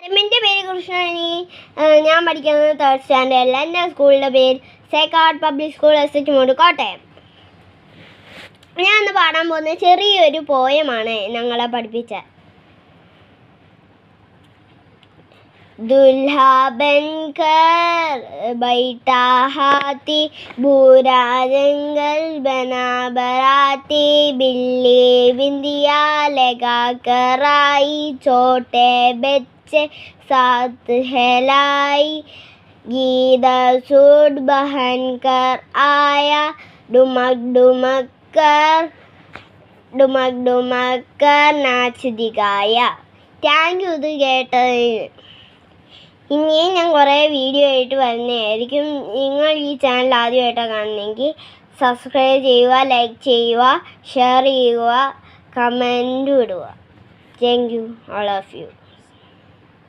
എന്റെ പേര് കൃഷ്ണനി ഞാൻ പഠിക്കുന്നത് തേർഡ് സ്റ്റാൻഡേർഡിൽ എന്റെ സ്കൂളിന്റെ പേര് സേക്കാട് പബ്ലിക് സ്കൂൾ എസ് എച്ച് മൂട് കോട്ടയം ഞാൻ ഇന്ന് പാടാൻ പോകുന്ന ചെറിയൊരു പോയമാണ് ഞങ്ങളെ പഠിപ്പിച്ച. दुल्हा बनकर बैठा हाथी भूरा जंगल बना बराती बिल्ली बिंदिया लगा कर आई छोटे बच्चे साथ हेलाई गीत सूट बहन कर आया डुमक डुमक कर ഡുമക് ഡുമക്ക നാച്ച് ദിഗായ താങ്ക് യു ഇത് കേട്ടതിന് ഇനിയും ഞാൻ കുറേ വീഡിയോ ആയിട്ട് വരുന്നതായിരിക്കും നിങ്ങൾ ഈ ചാനൽ ആദ്യമായിട്ടാണ് കാണുന്നതെങ്കിൽ സബ്സ്ക്രൈബ് ചെയ്യുക ലൈക്ക് ചെയ്യുക ഷെയർ ചെയ്യുക കമന്റും ഇടുക. Thank you all of you